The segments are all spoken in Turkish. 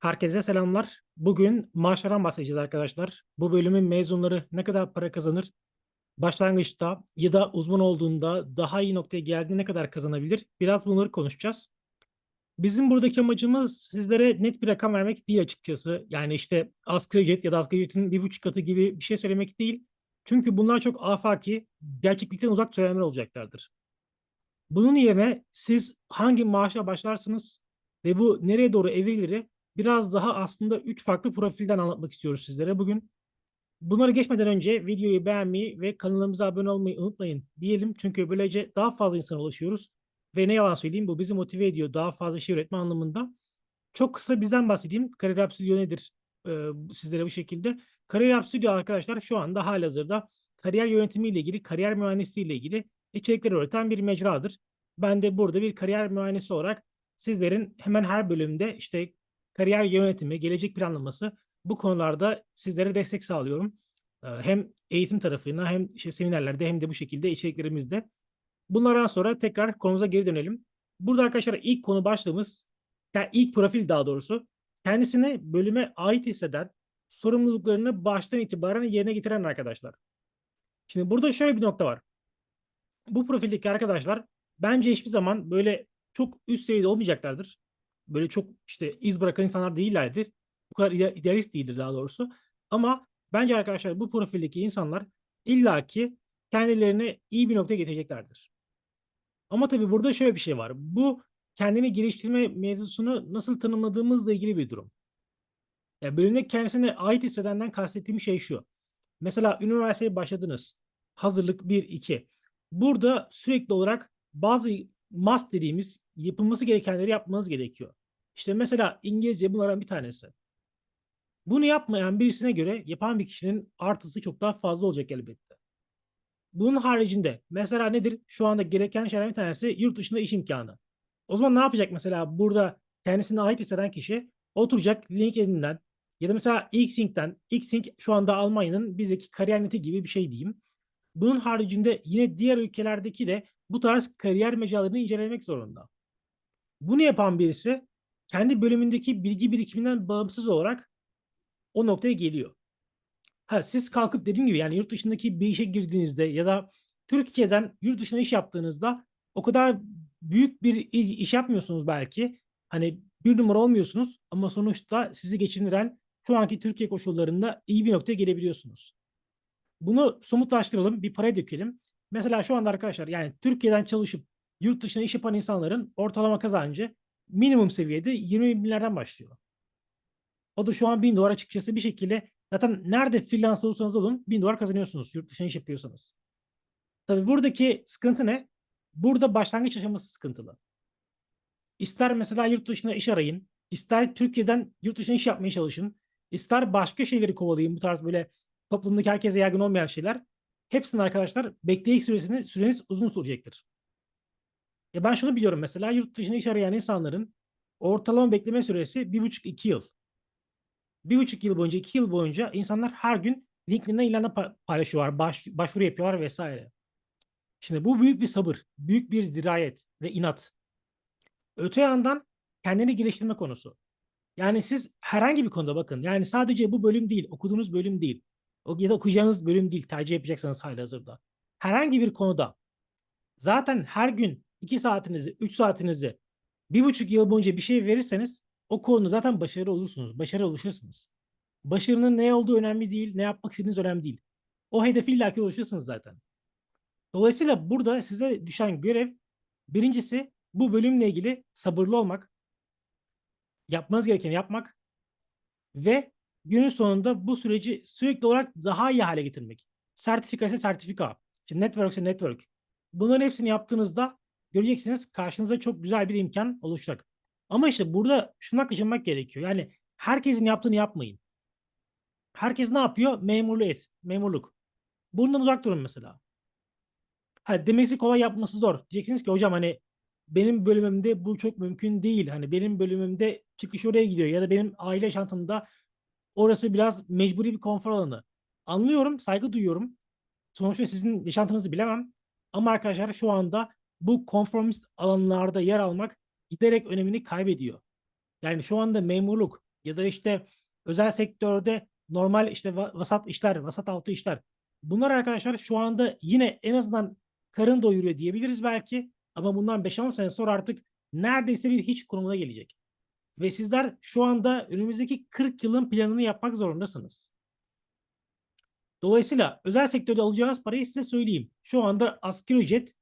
Herkese selamlar. Bugün maaşlardan bahsedeceğiz arkadaşlar. Bu bölümün mezunları ne kadar para kazanır? Başlangıçta ya da uzman olduğunda daha iyi noktaya geldiğinde ne kadar kazanabilir? Biraz bunları konuşacağız. Bizim buradaki amacımız sizlere net bir rakam vermek değil açıkçası. Yani işte asgari ücret ya da asgari ücretin bir buçuk katı gibi bir şey söylemek değil. Çünkü bunlar çok afaki, gerçeklikten uzak söylemler olacaklardır. Bunun yerine siz hangi maaşla başlarsınız ve bu nereye doğru evrilir biraz daha aslında üç farklı profilden anlatmak istiyoruz sizlere bugün. Bunları geçmeden önce videoyu beğenmeyi ve kanalımıza abone olmayı unutmayın diyelim. Çünkü böylece daha fazla insana ulaşıyoruz. Ve ne yalan söyleyeyim bu bizi motive ediyor daha fazla şey üretme anlamında. Çok kısa bizden bahsedeyim. Kariyer App Studio nedir ee, sizlere bu şekilde. Kariyer App Studio arkadaşlar şu anda halihazırda kariyer yönetimiyle ilgili, kariyer mühendisliği ile ilgili içerikleri üreten bir mecradır. Ben de burada bir kariyer mühendisi olarak sizlerin hemen her bölümde işte kariyer yönetimi, gelecek planlaması bu konularda sizlere destek sağlıyorum. Ee, Hem eğitim tarafına hem işte seminerlerde hem de bu şekilde içeriklerimizde. Bunlardan sonra tekrar konumuza geri dönelim. Burada arkadaşlar ilk konu başlığımız, yani ilk profil daha doğrusu kendisini bölüme ait hisseden, sorumluluklarını baştan itibaren yerine getiren arkadaşlar. Şimdi burada şöyle bir nokta var. Bu profildeki arkadaşlar bence hiçbir zaman böyle çok üst seviyede olmayacaklardır. Böyle çok işte iz bırakan insanlar değillerdir. Bu kadar ide- idealist değildir daha doğrusu. Ama bence arkadaşlar bu profildeki insanlar illaki kendilerini iyi bir noktaya getireceklerdir. Ama tabii burada şöyle bir şey var. Bu kendini geliştirme mevzusunu nasıl tanımladığımızla ilgili bir durum. Ya bölümde kendisine ait hissedenden kastettiğim şey şu. Mesela üniversiteye başladınız. Hazırlık 1, 2. Burada sürekli olarak bazı must dediğimiz yapılması gerekenleri yapmanız gerekiyor. İşte mesela İngilizce bunlardan bir tanesi. Bunu yapmayan birisine göre yapan bir kişinin artısı çok daha fazla olacak elbette. Bunun haricinde mesela nedir? Şu anda gereken şeylerden bir tanesi yurt dışında iş imkanı. O zaman ne yapacak mesela burada kendisine ait hisseden kişi oturacak LinkedIn'den ya da mesela Xlink'ten. Xlink şu anda Almanya'nın bizdeki kariyer neti gibi bir şey diyeyim. Bunun haricinde yine diğer ülkelerdeki de bu tarz kariyer mecralarını incelemek zorunda. Bunu yapan birisi kendi bölümündeki bilgi birikiminden bağımsız olarak o noktaya geliyor. Ha, siz kalkıp dediğim gibi yani yurt dışındaki bir işe girdiğinizde ya da Türkiye'den yurt dışına iş yaptığınızda o kadar büyük bir iş yapmıyorsunuz belki. Hani bir numara olmuyorsunuz ama sonuçta sizi geçindiren şu anki Türkiye koşullarında iyi bir noktaya gelebiliyorsunuz. Bunu somutlaştıralım, bir paraya dökelim. Mesela şu anda arkadaşlar yani Türkiye'den çalışıp yurt dışına iş yapan insanların ortalama kazancı minimum seviyede 20 binlerden başlıyor. O da şu an 1000 dolar açıkçası bir şekilde zaten nerede freelance olursanız olun 1000 dolar kazanıyorsunuz yurt dışına iş yapıyorsanız. Tabii buradaki sıkıntı ne? Burada başlangıç aşaması sıkıntılı. İster mesela yurt dışına iş arayın, ister Türkiye'den yurt dışına iş yapmaya çalışın, ister başka şeyleri kovalayın bu tarz böyle toplumdaki herkese yaygın olmayan şeyler. Hepsinin arkadaşlar bekleyiş süresini süreniz uzun sürecektir. Ya ben şunu biliyorum mesela yurt dışına iş arayan insanların ortalama bekleme süresi bir buçuk iki yıl. Bir buçuk yıl boyunca, iki yıl boyunca insanlar her gün LinkedIn'den ilanla pa- paylaşıyorlar, baş, başvuru yapıyorlar vesaire. Şimdi bu büyük bir sabır, büyük bir dirayet ve inat. Öte yandan kendini geliştirme konusu. Yani siz herhangi bir konuda bakın. Yani sadece bu bölüm değil, okuduğunuz bölüm değil. Ya da okuyacağınız bölüm değil, tercih yapacaksanız halihazırda. Herhangi bir konuda zaten her gün 2 saatinizi, 3 saatinizi bir buçuk yıl boyunca bir şey verirseniz o konuda zaten başarılı olursunuz. Başarılı oluşursunuz. Başarının ne olduğu önemli değil, ne yapmak istediğiniz önemli değil. O hedefi illaki ulaşırsınız zaten. Dolayısıyla burada size düşen görev birincisi bu bölümle ilgili sabırlı olmak, yapmanız gerekeni yapmak ve günün sonunda bu süreci sürekli olarak daha iyi hale getirmek. Sertifika ise sertifika, işte network ise network. Bunların hepsini yaptığınızda göreceksiniz karşınıza çok güzel bir imkan oluşacak. Ama işte burada şuna kaçınmak gerekiyor. Yani herkesin yaptığını yapmayın. Herkes ne yapıyor? Memurluk, memurluk. Bundan uzak durun mesela. Ha, demesi kolay yapması zor. Diyeceksiniz ki hocam hani benim bölümümde bu çok mümkün değil. Hani benim bölümümde çıkış oraya gidiyor ya da benim aile yaşantımda orası biraz mecburi bir konfor alanı. Anlıyorum, saygı duyuyorum. Sonuçta sizin yaşantınızı bilemem. Ama arkadaşlar şu anda bu konformist alanlarda yer almak giderek önemini kaybediyor. Yani şu anda memurluk, ya da işte özel sektörde normal işte va- vasat işler, vasat altı işler. Bunlar arkadaşlar şu anda yine en azından karın doyuruyor diyebiliriz belki ama bundan 5-10 sene sonra artık neredeyse bir hiç konumuna gelecek. Ve sizler şu anda önümüzdeki 40 yılın planını yapmak zorundasınız. Dolayısıyla özel sektörde alacağınız parayı size söyleyeyim. Şu anda asgari ücret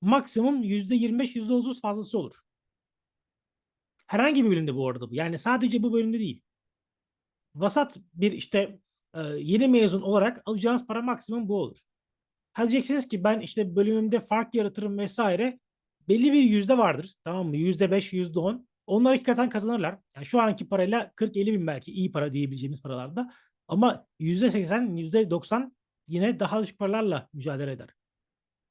maksimum %25, %30 fazlası olur. Herhangi bir bölümde bu arada bu. Yani sadece bu bölümde değil. Vasat bir işte e, yeni mezun olarak alacağınız para maksimum bu olur. Ha diyeceksiniz ki ben işte bölümümde fark yaratırım vesaire. Belli bir yüzde vardır. Tamam mı? Yüzde beş, yüzde on. Onlar hakikaten kazanırlar. Yani şu anki parayla 40-50 bin belki iyi para diyebileceğimiz paralarda. Ama yüzde seksen, yüzde doksan yine daha düşük paralarla mücadele eder.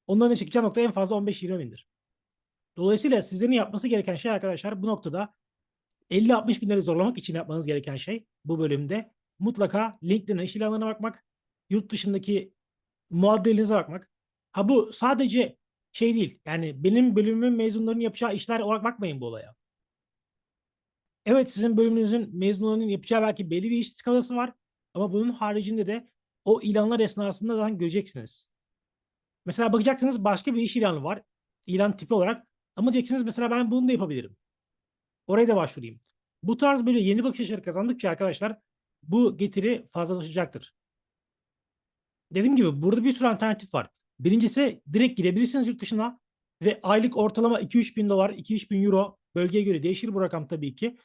Onların çıkacağı nokta en fazla 15-20 bindir. Dolayısıyla sizlerin yapması gereken şey arkadaşlar bu noktada 50-60 binleri zorlamak için yapmanız gereken şey bu bölümde mutlaka LinkedIn iş ilanlarına bakmak, yurt dışındaki muadilinize bakmak. Ha bu sadece şey değil. Yani benim bölümümün mezunlarının yapacağı işler olarak bakmayın bu olaya. Evet sizin bölümünüzün mezunlarının yapacağı belki belli bir iş skalası var. Ama bunun haricinde de o ilanlar esnasında zaten göreceksiniz. Mesela bakacaksınız başka bir iş ilanı var. İlan tipi olarak. Ama diyeceksiniz mesela ben bunu da yapabilirim. Oraya da başvurayım. Bu tarz böyle yeni bakış açıları kazandıkça arkadaşlar bu getiri fazlalaşacaktır. Dediğim gibi burada bir sürü alternatif var. Birincisi direkt gidebilirsiniz yurt dışına ve aylık ortalama 2-3 bin dolar, 2-3 bin euro bölgeye göre değişir bu rakam tabii ki.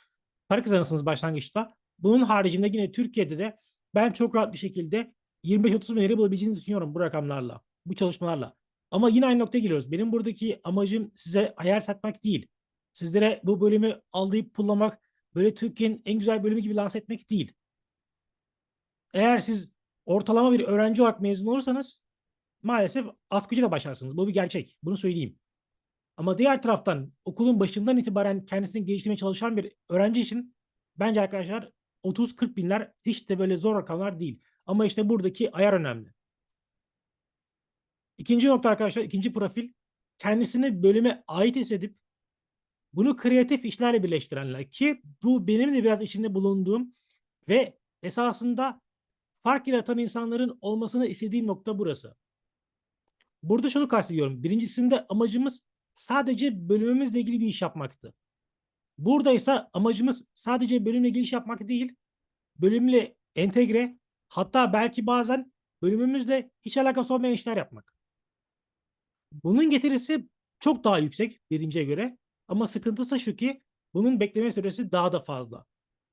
Para kazanırsınız başlangıçta. Bunun haricinde yine Türkiye'de de ben çok rahat bir şekilde 25-30 bin lira bulabileceğinizi düşünüyorum bu rakamlarla, bu çalışmalarla. Ama yine aynı noktaya geliyoruz. Benim buradaki amacım size ayar satmak değil. Sizlere bu bölümü allayıp pullamak, böyle Türkiye'nin en güzel bölümü gibi lanse etmek değil. Eğer siz ortalama bir öğrenci olarak mezun olursanız maalesef asgariyle başlarsınız. Bu bir gerçek. Bunu söyleyeyim. Ama diğer taraftan okulun başından itibaren kendisini geliştirmeye çalışan bir öğrenci için bence arkadaşlar 30-40 binler hiç de böyle zor rakamlar değil. Ama işte buradaki ayar önemli. İkinci nokta arkadaşlar, ikinci profil kendisini bölüme ait hissedip bunu kreatif işlerle birleştirenler ki bu benim de biraz içinde bulunduğum ve esasında fark yaratan insanların olmasını istediğim nokta burası. Burada şunu kastediyorum. Birincisinde amacımız sadece bölümümüzle ilgili bir iş yapmaktı. Burada ise amacımız sadece bölümle ilgili iş yapmak değil, bölümle entegre, hatta belki bazen bölümümüzle hiç alakası olmayan işler yapmak. Bunun getirisi çok daha yüksek birinciye göre ama sıkıntısı şu ki bunun bekleme süresi daha da fazla.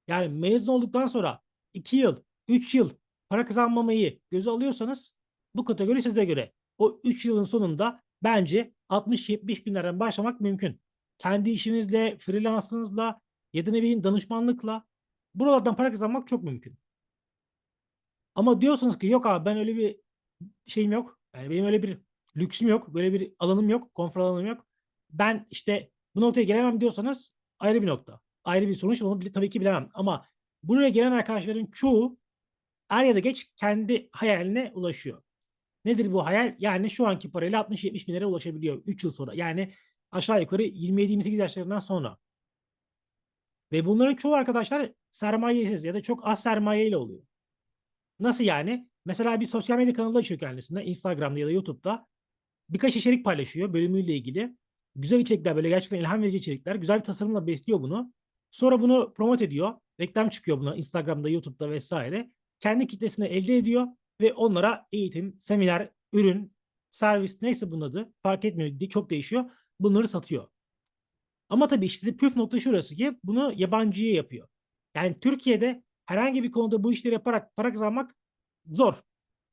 Yani mezun olduktan sonra 2 yıl, 3 yıl para kazanmamayı göze alıyorsanız bu kategori size göre. O 3 yılın sonunda bence 60-70 bin liradan başlamak mümkün. Kendi işinizle, freelansınızla ya da ne bileyim danışmanlıkla buralardan para kazanmak çok mümkün. Ama diyorsunuz ki yok abi ben öyle bir şeyim yok. Yani benim öyle bir lüksüm yok. Böyle bir alanım yok. Konfor alanım yok. Ben işte bu noktaya gelemem diyorsanız ayrı bir nokta. Ayrı bir sonuç. Onu bile, tabii ki bilemem. Ama buraya gelen arkadaşların çoğu er ya da geç kendi hayaline ulaşıyor. Nedir bu hayal? Yani şu anki parayla 60-70 bin lira ulaşabiliyor 3 yıl sonra. Yani aşağı yukarı 27-28 yaşlarından sonra. Ve bunların çoğu arkadaşlar sermayesiz ya da çok az sermayeyle oluyor. Nasıl yani? Mesela bir sosyal medya kanalı açıyor kendisine. Instagram'da ya da YouTube'da. Birkaç içerik paylaşıyor bölümüyle ilgili. Güzel içerikler böyle gerçekten ilham verici içerikler. Güzel bir tasarımla besliyor bunu. Sonra bunu promote ediyor. Reklam çıkıyor buna Instagram'da, YouTube'da vesaire. Kendi kitlesini elde ediyor ve onlara eğitim, seminer, ürün, servis neyse bunun adı fark etmiyor. Çok değişiyor. Bunları satıyor. Ama tabii işte püf nokta şurası ki bunu yabancıya yapıyor. Yani Türkiye'de herhangi bir konuda bu işleri yaparak para kazanmak zor.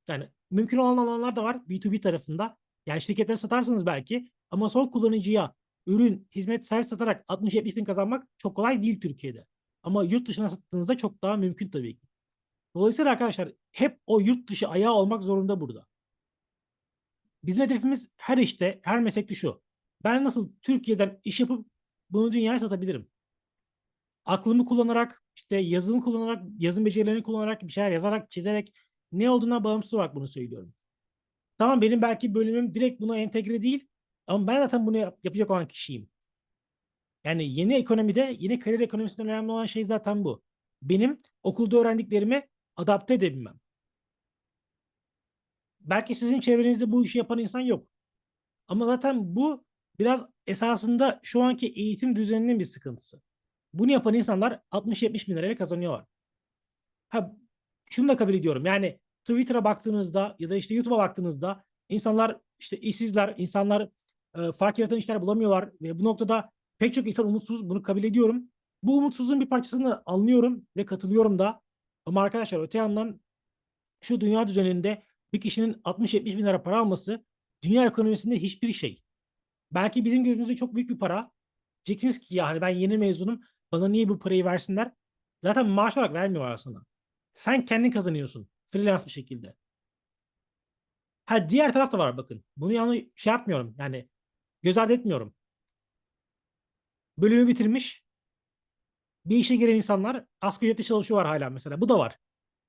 Yani mümkün olan alanlar da var B2B tarafında. Yani şirketlere satarsınız belki ama son kullanıcıya ürün, hizmet, servis satarak 60-70 bin kazanmak çok kolay değil Türkiye'de. Ama yurt dışına sattığınızda çok daha mümkün tabii ki. Dolayısıyla arkadaşlar hep o yurt dışı ayağı olmak zorunda burada. Bizim hedefimiz her işte, her meslekte şu. Ben nasıl Türkiye'den iş yapıp bunu dünyaya satabilirim? Aklımı kullanarak, işte yazılımı kullanarak, yazım becerilerini kullanarak, bir şeyler yazarak, çizerek ne olduğuna bağımsız olarak bunu söylüyorum. Tamam benim belki bölümüm direkt buna entegre değil ama ben zaten bunu yap- yapacak olan kişiyim. Yani yeni ekonomide, yeni kariyer ekonomisinde önemli olan şey zaten bu. benim okulda öğrendiklerimi adapte edebilmem. Belki sizin çevrenizde bu işi yapan insan yok. Ama zaten bu biraz esasında şu anki eğitim düzeninin bir sıkıntısı. Bunu yapan insanlar 60-70 bin liraya kazanıyorlar. Ha, şunu da kabul ediyorum. Yani Twitter'a baktığınızda ya da işte YouTube'a baktığınızda insanlar işte işsizler, insanlar e, fark yaratan işler bulamıyorlar ve bu noktada pek çok insan umutsuz. Bunu kabul ediyorum. Bu umutsuzluğun bir parçasını anlıyorum ve katılıyorum da. Ama arkadaşlar öte yandan şu dünya düzeninde bir kişinin 60-70 bin lira para alması dünya ekonomisinde hiçbir şey. Belki bizim gözümüzde çok büyük bir para. Diyeceksiniz ki ya hani ben yeni mezunum bana niye bu parayı versinler? Zaten maaş olarak vermiyorlar aslında. Sen kendin kazanıyorsun. Freelance bir şekilde. Ha diğer taraf da var bakın. Bunu yanlış şey yapmıyorum. Yani göz ardı etmiyorum. Bölümü bitirmiş. Bir işe giren insanlar asgari ücretle çalışıyorlar hala mesela. Bu da var.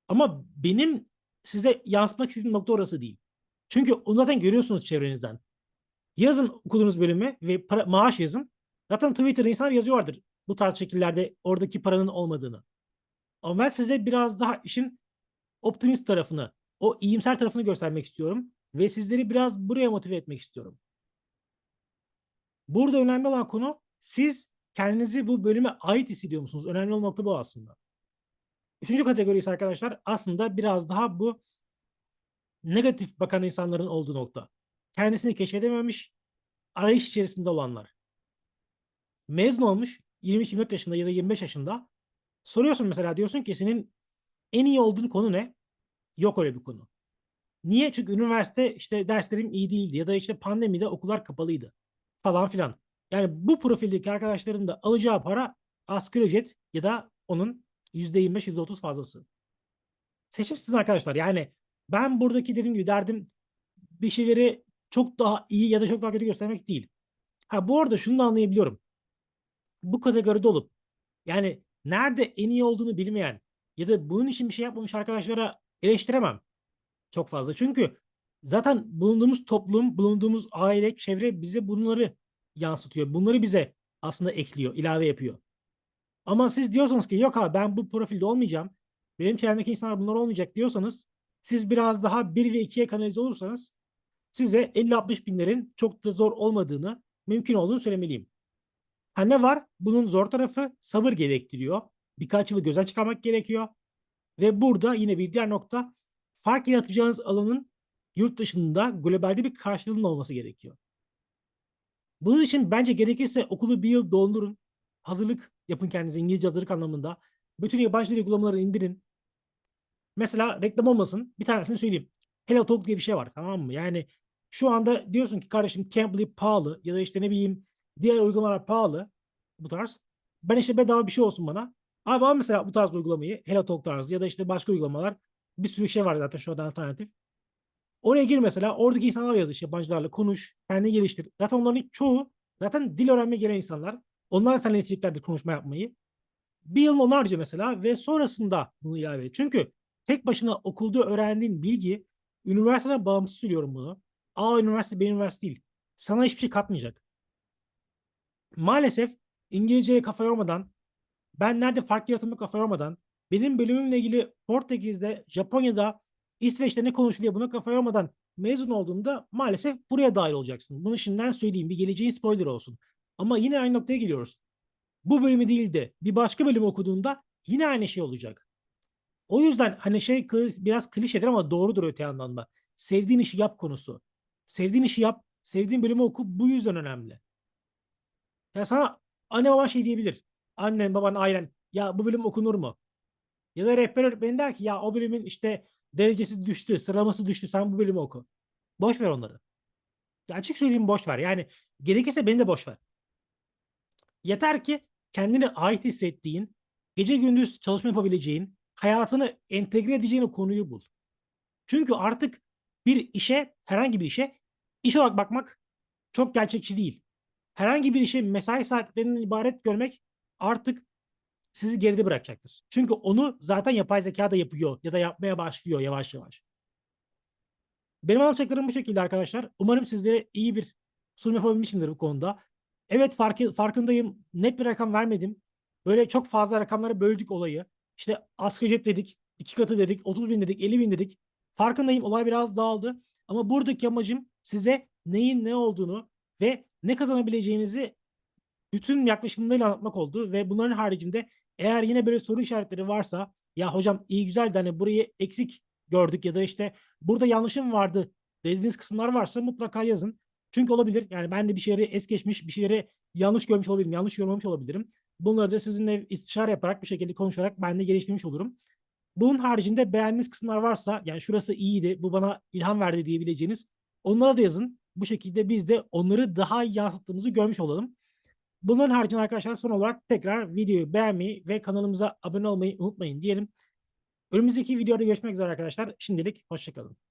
Ama benim size yansıtmak istediğim nokta orası değil. Çünkü onu zaten görüyorsunuz çevrenizden. Yazın okuduğunuz bölümü ve para, maaş yazın. Zaten Twitter'da insanlar yazıyorlardır bu tarz şekillerde oradaki paranın olmadığını. Ama ben size biraz daha işin optimist tarafını, o iyimser tarafını göstermek istiyorum. Ve sizleri biraz buraya motive etmek istiyorum. Burada önemli olan konu siz kendinizi bu bölüme ait hissediyor musunuz? Önemli olan nokta bu aslında. Üçüncü kategori ise arkadaşlar aslında biraz daha bu negatif bakan insanların olduğu nokta. Kendisini keşfedememiş, arayış içerisinde olanlar. Mezun olmuş 23-24 yaşında ya da 25 yaşında soruyorsun mesela diyorsun ki senin en iyi olduğun konu ne? Yok öyle bir konu. Niye? Çünkü üniversite işte derslerim iyi değildi ya da işte pandemide okullar kapalıydı falan filan. Yani bu profildeki arkadaşların da alacağı para asgari ücret ya da onun %25, %30 fazlası. Seçim sizin arkadaşlar. Yani ben buradaki dediğim gibi derdim bir şeyleri çok daha iyi ya da çok daha kötü göstermek değil. Ha bu arada şunu da anlayabiliyorum. Bu kategoride olup yani nerede en iyi olduğunu bilmeyen ya da bunun için bir şey yapmamış arkadaşlara eleştiremem çok fazla. Çünkü zaten bulunduğumuz toplum, bulunduğumuz aile, çevre bize bunları yansıtıyor. Bunları bize aslında ekliyor, ilave yapıyor. Ama siz diyorsanız ki yok abi ben bu profilde olmayacağım. Benim çevremdeki insanlar bunlar olmayacak diyorsanız siz biraz daha 1 ve 2'ye kanalize olursanız size 50-60 binlerin çok da zor olmadığını, mümkün olduğunu söylemeliyim. Ha ne var? Bunun zor tarafı sabır gerektiriyor. Birkaç yılı göze çıkarmak gerekiyor. Ve burada yine bir diğer nokta fark yaratacağınız alanın yurt dışında globalde bir karşılığının olması gerekiyor. Bunun için bence gerekirse okulu bir yıl dondurun. Hazırlık yapın kendinize İngilizce hazırlık anlamında. Bütün yabancı dil uygulamalarını indirin. Mesela reklam olmasın. Bir tanesini söyleyeyim. Hello Talk diye bir şey var tamam mı? Yani şu anda diyorsun ki kardeşim Cambly pahalı ya da işte ne bileyim diğer uygulamalar pahalı bu tarz. Ben işte bedava bir şey olsun bana. Abi al mesela bu tarz uygulamayı Hello Talk tarzı ya da işte başka uygulamalar bir sürü şey var zaten şu anda alternatif. Oraya gir mesela oradaki insanlar yazış yabancılarla konuş kendini geliştir. Zaten onların çoğu zaten dil öğrenmeye gelen insanlar. Onlar seninle isteyeceklerdir konuşma yapmayı. Bir yıl onlarca mesela ve sonrasında bunu ilave et. Çünkü tek başına okulda öğrendiğin bilgi üniversiteden bağımsız söylüyorum bunu. A üniversite B üniversite değil. Sana hiçbir şey katmayacak. Maalesef İngilizceye kafa yormadan ben nerede fark yaratımı kafa yormadan benim bölümümle ilgili Portekiz'de, Japonya'da, İsveç'te ne konuşuluyor buna kafa yormadan mezun olduğunda maalesef buraya dahil olacaksın. Bunu şimdiden söyleyeyim. Bir geleceğin spoiler olsun. Ama yine aynı noktaya geliyoruz. Bu bölümü değil de bir başka bölüm okuduğunda yine aynı şey olacak. O yüzden hani şey biraz klişedir ama doğrudur öte yandan da. Sevdiğin işi yap konusu. Sevdiğin işi yap, sevdiğin bölümü oku bu yüzden önemli. Ya sana anne baba şey diyebilir. Annen, baban, ailen ya bu bölüm okunur mu? Ya da rehber öğretmeni der ki ya o bölümün işte derecesi düştü, sıralaması düştü sen bu bölümü oku. Boş ver onları. Açık söyleyeyim boş ver. Yani gerekirse beni de boş ver. Yeter ki kendini ait hissettiğin, gece gündüz çalışma yapabileceğin, hayatını entegre edeceğin o konuyu bul. Çünkü artık bir işe, herhangi bir işe iş olarak bakmak çok gerçekçi değil. Herhangi bir işe mesai saatlerinden ibaret görmek artık sizi geride bırakacaktır. Çünkü onu zaten yapay zeka da yapıyor ya da yapmaya başlıyor yavaş yavaş. Benim alacaklarım bu şekilde arkadaşlar. Umarım sizlere iyi bir sunum yapabilmişimdir bu konuda. Evet farkı, farkındayım. Net bir rakam vermedim. Böyle çok fazla rakamlara böldük olayı. işte asgari ücret dedik, iki katı dedik, 30 bin dedik, 50 bin dedik. Farkındayım olay biraz dağıldı. Ama buradaki amacım size neyin ne olduğunu ve ne kazanabileceğinizi bütün yaklaşımlarıyla anlatmak oldu. Ve bunların haricinde eğer yine böyle soru işaretleri varsa ya hocam iyi güzel de hani burayı eksik gördük ya da işte burada yanlışım vardı dediğiniz kısımlar varsa mutlaka yazın. Çünkü olabilir. Yani ben de bir şeyleri es geçmiş, bir şeyleri yanlış görmüş olabilirim, yanlış yorumlamış olabilirim. Bunları da sizinle istişare yaparak bir şekilde konuşarak ben de geliştirmiş olurum. Bunun haricinde beğendiğiniz kısımlar varsa yani şurası iyiydi, bu bana ilham verdi diyebileceğiniz onlara da yazın. Bu şekilde biz de onları daha iyi yansıttığımızı görmüş olalım. Bunların haricinde arkadaşlar son olarak tekrar videoyu beğenmeyi ve kanalımıza abone olmayı unutmayın diyelim. Önümüzdeki videoda görüşmek üzere arkadaşlar. Şimdilik hoşçakalın.